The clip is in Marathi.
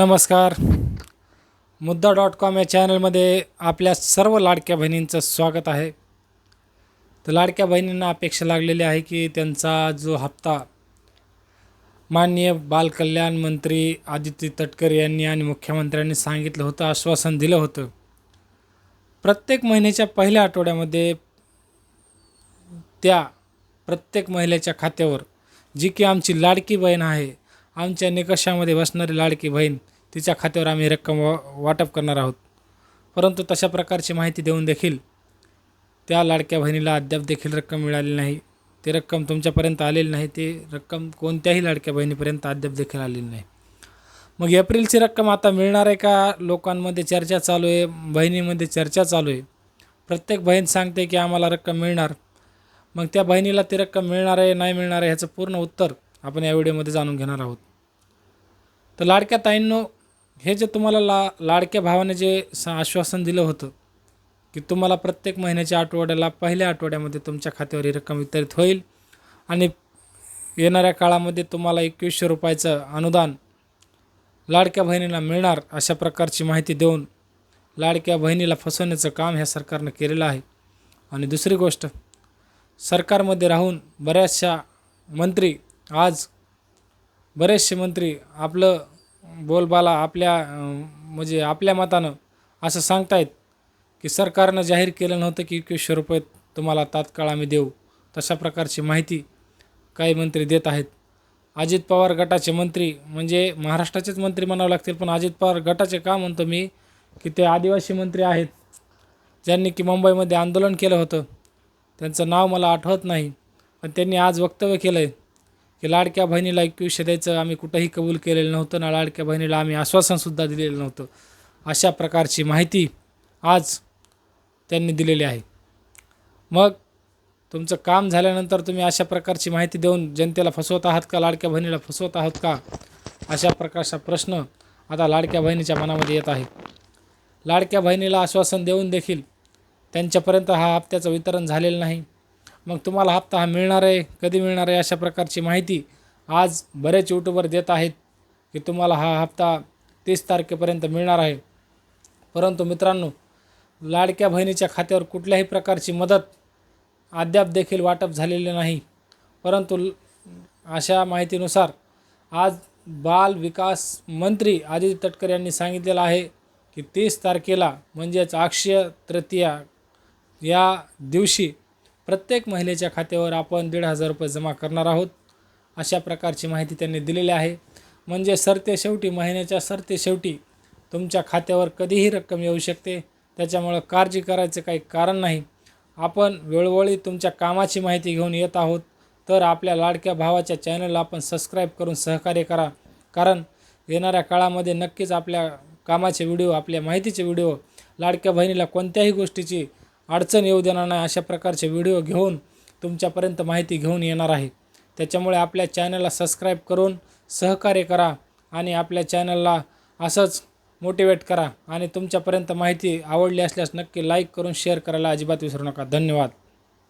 नमस्कार. मुद्दा डॉट कॉम या चॅनलमध्ये आपल्या सर्व लाडक्या बहिणींचं स्वागत आहे. तर लाडक्या बहिणींना अपेक्षा लागलेली आहे की त्यांचा जो हप्ता माननीय बालकल्याण मंत्री आदित्य तटकरे यांनी आणि मुख्यमंत्र्यांनी सांगितलं होतं आश्वासन दिलं होतं. प्रत्येक महिन्याच्या पहिल्या आठवड्यामध्ये त्या प्रत्येक महिलेच्या खात्यावर जी की आमची लाडकी बहीण आहे आमच्या निकषामध्ये बसणारी लाडकी बहीण तिच्या खात्यावर आम्ही रक्कम वा वाटप करणार आहोत. परंतु तशा प्रकारची माहिती देऊन देखील त्या लाडक्या बहिणीला अद्याप देखील रक्कम मिळाली नाही. ती रक्कम तुमच्यापर्यंत आलेली नाही ती रक्कम कोणत्याही लाडक्या बहिणीपर्यंत अद्याप देखील आलेली नाही. मग एप्रिलची रक्कम आता मिळणार आहे का? लोकांमध्ये चर्चा चालू आहे बहिणीमध्ये चर्चा चालू आहे. प्रत्येक बहीण सांगते की आम्हाला रक्कम मिळणार. मग त्या बहिणीला ती रक्कम मिळणार आहे नाही मिळणार आहे ह्याचं पूर्ण उत्तर आपण या व्हिडिओमध्ये जाणून घेणार आहोत. तर लाडक्या ताईंनो हे जे तुम्हाला ला लाडक्या भावाने जे आश्वासन दिलं होतं की तुम्हाला प्रत्येक महिन्याच्या आठवड्याला पहिल्या आठवड्यामध्ये तुमच्या खात्यावर ही रक्कम वितरित होईल आणि येणाऱ्या काळामध्ये तुम्हाला एकवीसशे रुपयाचं अनुदान लाडक्या बहिणीला मिळणार अशा प्रकारची माहिती देऊन लाडक्या बहिणीला फसवण्याचं काम ह्या सरकारनं केलेलं आहे. आणि दुसरी गोष्ट सरकारमध्ये राहून बऱ्याचशा मंत्री आज बरेचसे मंत्री आपलं बोलबाला आपल्या म्हणजे आपल्या मतानं असं सांगतायत की सरकारनं जाहीर केलं नव्हतं की एकवीसशे रुपये तुम्हाला तात्काळ आम्ही देऊ. तशा प्रकारची माहिती काही मंत्री देत आहेत. अजित पवार गटाचे मंत्री म्हणजे महाराष्ट्राचेच मंत्री म्हणावं लागतील पण अजित पवार गटाचे का म्हणतो मी की ते आदिवासी मंत्री आहेत. ज्यांनी की मुंबईमध्ये आंदोलन केलं होतं. त्यांचं नाव मला आठवत नाही पण त्यांनी आज वक्तव्य केलं आहे की लाडक्या बहिणीला एकवीसशे द्यायचं आम्ही कुठंही कबूल केलेलं नव्हतं ना लाडक्या बहिणीला आम्ही आश्वासनसुद्धा दिलेलं नव्हतं. अशा प्रकारची माहिती आज त्यांनी दिलेली आहे. मग तुमचं काम झाल्यानंतर तुम्ही अशा प्रकारची माहिती देऊन जनतेला फसवत आहात का लाडक्या बहिणीला फसवत आहात का? अशा प्रकारचा प्रश्न आता लाडक्या बहिणीच्या मनामध्ये येत आहे. लाडक्या बहिणीला आश्वासन देऊन देखील त्यांच्यापर्यंत हा हप्त्याचं वितरण झालेलं नाही. मग तुम्हाला हप्ता हा मिळणार आहे कधी मिळणार आहे अशा प्रकारची माहिती आज बरेच यूट्यूबर देत आहेत की तुम्हाला हा हप्ता तीस तारखेपर्यंत मिळणार आहे. परंतु मित्रांनो लाडक्या बहिणीच्या खात्यावर कुठल्याही प्रकारची मदत अद्याप देखील वाटप झालेले नाही. परंतु ल- अशा माहितीनुसार आज बाल विकास मंत्री आदित्य तटकरे यांनी सांगितलेलं आहे की तीस तारखेला म्हणजेच अक्षय तृतीया या दिवशी प्रत्येक महिलेच्या खात्यावर आपण दीड हजार रुपये जमा करणार आहोत. अशा प्रकारची माहिती त्यांनी दिलेली आहे. म्हणजे सरते शेवटी महिन्याच्या सरते शेवटी तुमच्या खात्यावर कधीही रक्कम येऊ शकते. त्याच्यामुळं काळजी करायचं काही कारण नाही. आपण वेळोवेळी तुमच्या कामाची माहिती घेऊन येत आहोत. तर आपल्या लाडक्या भावाच्या चॅनलला आपण सबस्क्राईब करून सहकार्य करा. कारण येणाऱ्या काळामध्ये नक्कीच आपल्या कामाचे व्हिडिओ आपल्या माहितीचे व्हिडिओ लाडक्या बहिणीला कोणत्याही गोष्टीची अडचण येऊ देणार नाही अशा प्रकारचे व्हिडिओ घेऊन तुमच्यापर्यंत माहिती घेऊन येणार आहे. त्याच्यामुळे आपल्या चॅनलला सबस्क्राईब करून सहकार्य करा आणि आपल्या चॅनलला असंच मोटिवेट करा आणि तुमच्यापर्यंत माहिती आवडली असल्यास नक्की लाईक करून शेअर करायला अजिबात विसरू नका. धन्यवाद.